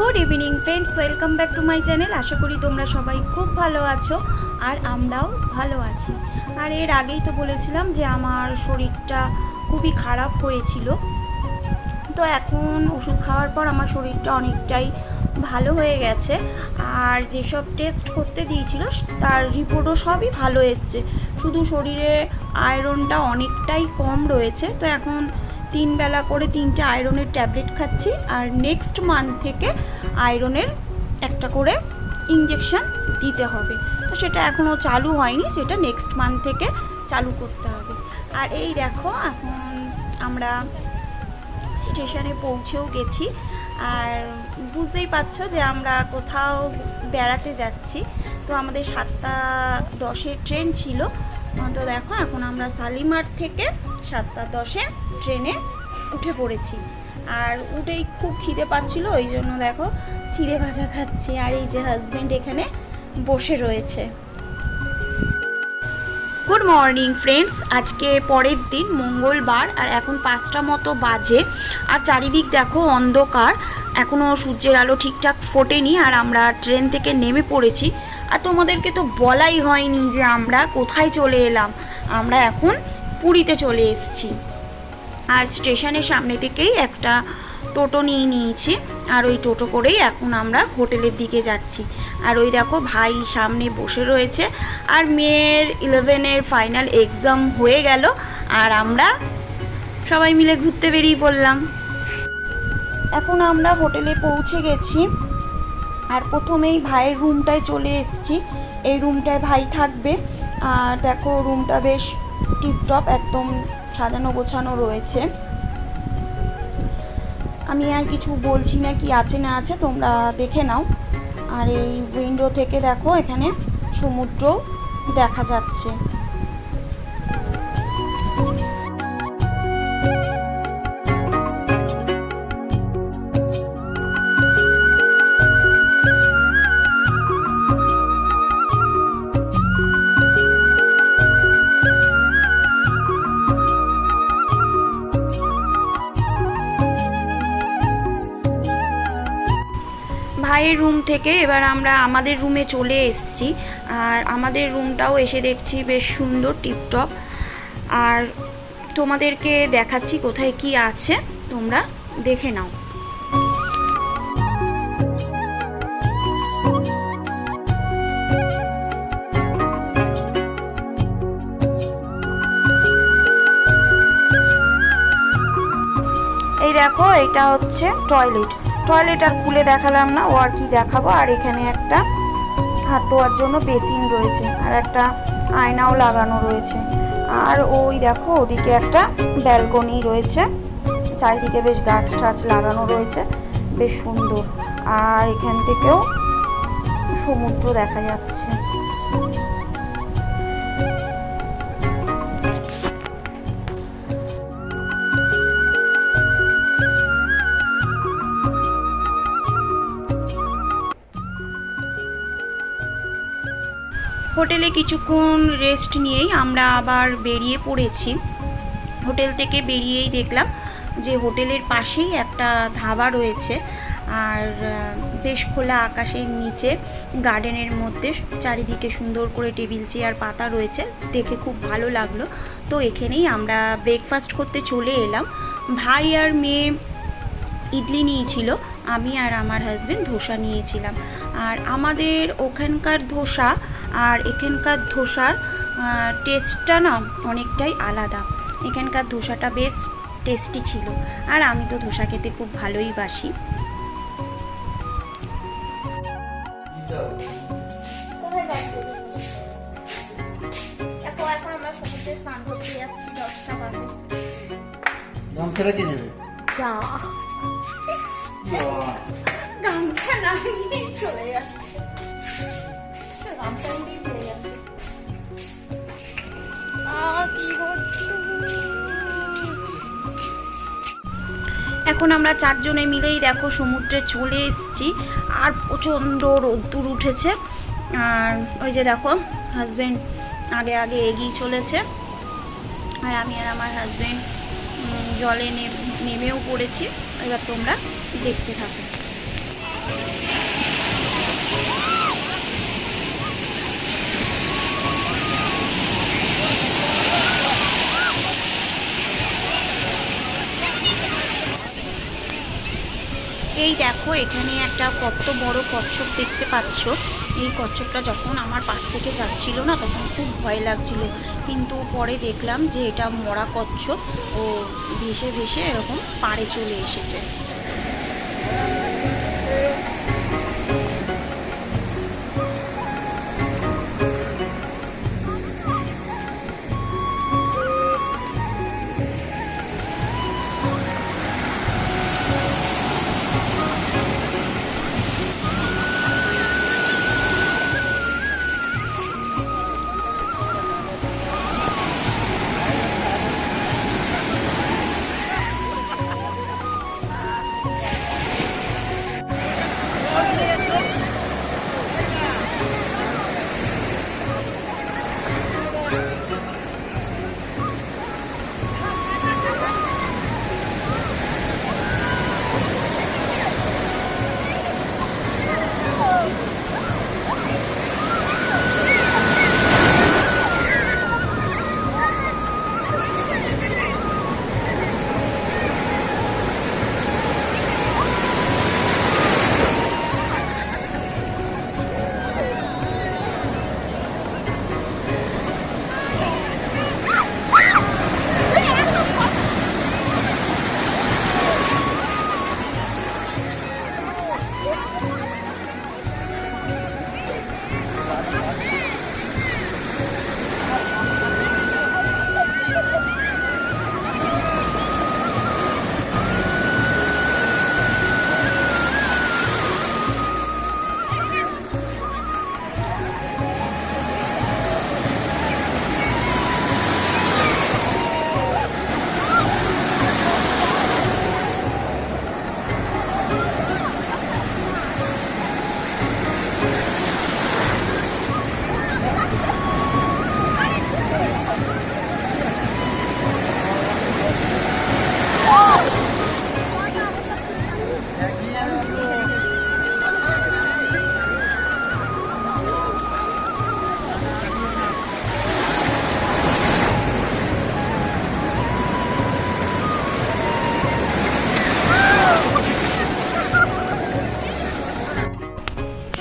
Good evening friends, welcome back to my channel. আশা করি তোমরা সবাই খুব ভালো আছো আর আমরাও ভালো আছি। আর এর আগেই তো বলেছিলাম যে আমার শরীরটা খুবই খারাপ হয়েছিল। তো এখন ওষুধ খাওয়ার পর আমার শরীরটা অনেকটাই ভালো হয়ে গেছে। আর যেসব টেস্ট করতে দিয়েছিল, তার রিপোর্টও সবই ভালো এসছে। শুধু শরীরে আয়রনটা অনেকটাই কম রয়েছে। তো এখন তিন বেলা করে তিনটে আয়রনের ট্যাবলেট খাচ্ছি। আর নেক্সট মান্থ থেকে আয়রনের একটা করে ইঞ্জেকশন দিতে হবে। তো সেটা এখনও চালু হয়নি, সেটা নেক্সট মান্থ থেকে চালু করতে হবে। আর এই দেখো, এখন আমরা স্টেশনে পৌঁছেও গেছি। আর বুঝতেই পারছ যে আমরা কোথাও বেড়াতে যাচ্ছি। তো আমাদের সাতটা দশের ট্রেন ছিল। তো দেখো, এখন আমরা শালিমার থেকে সাতটা দশে ট্রেনে উঠে পড়েছি। আর উঠেই খুব খিদে পাচ্ছিল, ওই জন্য দেখো চিড়ে ভাজা খাচ্ছি আর এই যে হাজব্যান্ড এখানে বসে রয়েছে। গুড মর্নিং ফ্রেন্ডস আজকে পরের দিন মঙ্গলবার আর এখন পাঁচটা মতো বাজে। আর চারিদিক দেখো অন্ধকার। এখনও সূর্যের আলো ঠিকঠাক ফোটেনি আর আমরা ট্রেন থেকে নেমে পড়েছি। আর তোমাদেরকে তো বলাই হয়নি যে আমরা কোথায় চলে এলাম। আমরা এখন পুরীতে চলে এসেছি। আর স্টেশনের সামনে থেকেই একটা টোটো নিয়ে নিয়েছি। আর ওই টোটো করেই এখন আমরা হোটেলের দিকে যাচ্ছি। আর ওই দেখো ভাই সামনে বসে রয়েছে। আর মেয়ের ইলেভেনের ফাইনাল এক্সাম হয়ে গেল। আর আমরা সবাই মিলে ঘুরতে বেরিয়ে পড়লাম। এখন আমরা হোটেলে পৌঁছে গেছি। আর প্রথমেই ভাইয়ের রুমটায় চলে এসেছি। এই রুমটায় ভাই থাকবে। আর দেখো রুমটা বেশ টিপটপ একদম সাজানো গোছানো রয়েছে। আমি আর কিছু বলছি না কি আছে না আছে, তোমরা দেখে নাও। আর এই উইন্ডো থেকে দেখো, এখানে সমুদ্র দেখা যাচ্ছে। ভাইয়ের রুম থেকে এবার আমরা আমাদের রুমে চলে এসেছি। আর আমাদের রুমটাও এসে দেখছি বেশ সুন্দর টিপটপ আর তোমাদেরকে দেখাচ্ছি কোথায় কি আছে। তোমরা দেখে নাও। এই দেখো, এটা হচ্ছে টয়লেট টয়লেট আর কুলে দেখালাম না, ও আর কি দেখাবো? আর এখানে একটা হাত ধোয়ার জন্য বেসিন রয়েছে, আর একটা আয়নাও লাগানো রয়েছে। আর ওই দেখো, ওদিকে একটা ব্যালকনি রয়েছে, চারিদিকে বেশ গাছ টাছ লাগানো রয়েছে, বেশ সুন্দর। আর এখান থেকেও সমুদ্র দেখা যাচ্ছে। হোটেলে কিছুক্ষণ রেস্ট নিয়েই আমরা আবার বেরিয়ে পড়েছি। হোটেল থেকে বেরিয়েই দেখলাম যে হোটেলের পাশেই একটা ধাবা রয়েছে আর বেশ খোলা আকাশের নিচে গার্ডেনের মধ্যে চারিদিকে সুন্দর করে টেবিল চেয়ার পাতা রয়েছে। দেখে খুব ভালো লাগল। তো এখানেই আমরা ব্রেকফাস্ট করতে চলে এলাম। ভাই আর মেয়ে ইডলি নিয়েছিল, আমি আর আমার হাজবেন্ড ধোসা নিয়েছিলাম। আর আমাদের ওখানকার ধোসা আর এখানকার ধোসার টেস্টটা না অনেকটাই আলাদা। এখানকার ধোসাটা বেশ টেস্টি ছিল। আর আমি তো ধোসা খেতে খুব ভালোই বাসি। গামছাটা কি নেবে? যা। গামছা না চলে যাচ্ছে। এখন আমরা চারজনে মিলেই দেখো সমুদ্রে চলে এসেছি, আর প্রচণ্ড রোদ্দুর উঠেছে। আর ওই যে দেখো হাজব্যান্ড আগে আগে এগিয়ে চলেছে। আর আমি আর আমার হাজব্যান্ড জলে নেমেও পড়েছি। এবার তোমরা দেখতে থাকো। এই দেখো, এখানে একটা কত বড় কচ্ছপ দেখতে পাচ্ছ। এই কচ্ছপটা যখন আমার পাশ থেকে যাচ্ছিল না, তখন খুব ভয় লাগছিল। কিন্তু পরে দেখলাম যে এটা মরা কচ্ছপ ও ভেসে ভেসে এরকম পাড়ে চলে এসেছে।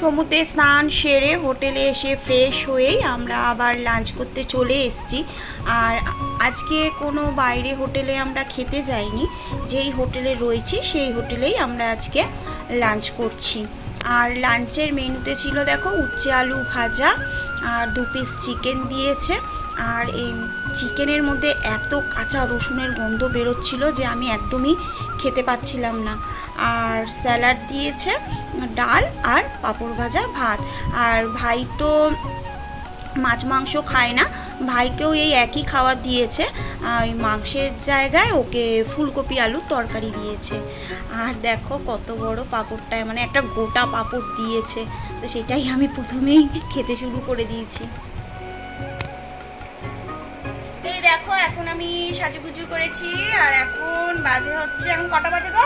সমুদ্রে স্নান সেরে হোটেলে এসে ফ্রেশ হয়েই আমরা আবার লাঞ্চ করতে চলে এসেছি। আর আজকে কোনো বাইরে হোটেলে আমরা খেতে যাইনি। যেই হোটেলে রয়েছি, সেই হোটেলেই আমরা আজকে লাঞ্চ করছি। আর লাঞ্চের মেনুতে ছিল দেখো উচ্চে আলু ভাজা আর দু পিস চিকেন দিয়েছে। আর এই চিকেনের মধ্যে এত কাঁচা রসুনের গন্ধ বেরোচ্ছিল যে আমি একদমই খেতে পাচ্ছিলাম না। আর স্যালাড দিয়েছে ডাল আর পাঁপড় ভাজা ভাত। আর ভাই তো মাছ মাংস খায় না, ভাইকেও এই একই খাবার দিয়েছে। ওই মাংসের জায়গায় ওকে ফুলকপি আলুর তরকারি দিয়েছে। আর দেখো কত বড় পাঁপড়টায় মানে একটা গোটা পাঁপড় দিয়েছে। তো সেটাই আমি প্রথমেই খেতে শুরু করে দিয়েছি। সাজুগুজু করেছি, আর এখন বাজে হচ্ছে, এখন কটা বাজে গো?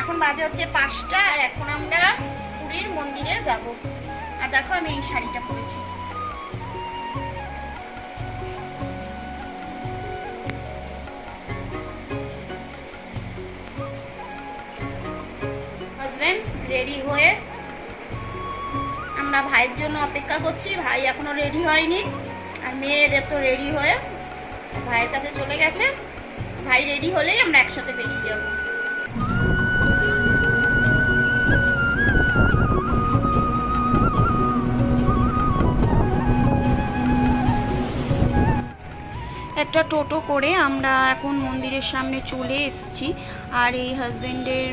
এখন বাজে হচ্ছে পাঁচটা, আর এখন আমরা পুরীর মন্দিরে যাব। আর দেখো আমি এই শাড়িটা পরেছি। রেডি হয়ে আমরা ভাইয়ের জন্য অপেক্ষা করছি। ভাই এখনও রেডি হয়নি, আর মেয়ের তো রেডি হয়ে ভাইয়ের কাছে চলে গেছে। ভাই রেডি হলেই আমরা একসাথে বেরিয়ে যাব। একটা টোটো করে আমরা এখন মন্দিরের সামনে চলে এসেছি। আর এই হাজবেন্ডের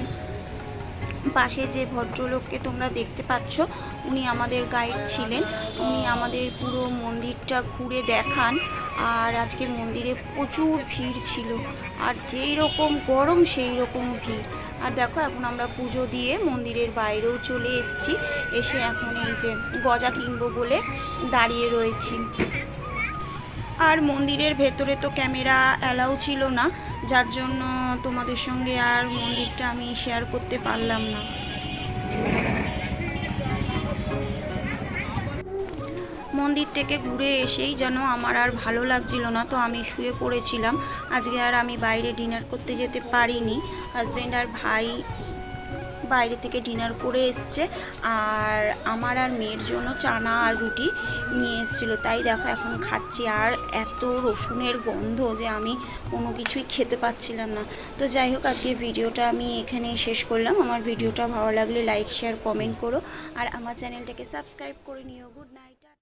পাশে যে ভদ্রলোককে তোমরা দেখতে পাচ্ছ, উনি আমাদের গাইড ছিলেন। উনি আমাদের পুরো মন্দিরটা ঘুরে দেখান। আর আজকে মন্দিরে প্রচুর ভিড় ছিল। আর যেই রকম গরম, সেই রকম ভিড়। আর দেখো, এখন আমরা পুজো দিয়ে মন্দিরের বাইরেও চলে এসেছি। এসে এখন এই যে গজা কিনবো বলে দাঁড়িয়ে রয়েছি। আর মন্দিরের ভেতরে তো ক্যামেরা অ্যালাউ ছিল না, যার জন্য তোমাদের সঙ্গে আর মন্দিরটা আমি শেয়ার করতে পারলাম না। মন্দির থেকে ঘুরে এসেই যেন আমার আর ভালো লাগছিল না, তো আমি শুয়ে পড়েছিলাম। আজকে আর আমি বাইরে ডিনার করতে যেতে পারিনি। হাজব্যান্ড আর ভাই বাইরে থেকে ডিনার করে এসছে। আর আমার আর মেয়ের জন্য চানা আর রুটি নিয়ে এসেছিল। তাই দেখো এখন খাচ্ছি। আর এত রসুনের গন্ধ যে আমি কোনো কিছুই খেতে পাচ্ছিলাম না। তো যাই হোক, আজকে ভিডিওটা আমি এখানেই শেষ করলাম। আমার ভিডিওটা ভালো লাগলে লাইক শেয়ার কমেন্ট করো। আর আমার চ্যানেলটাকে সাবস্ক্রাইব করে নিও। Good night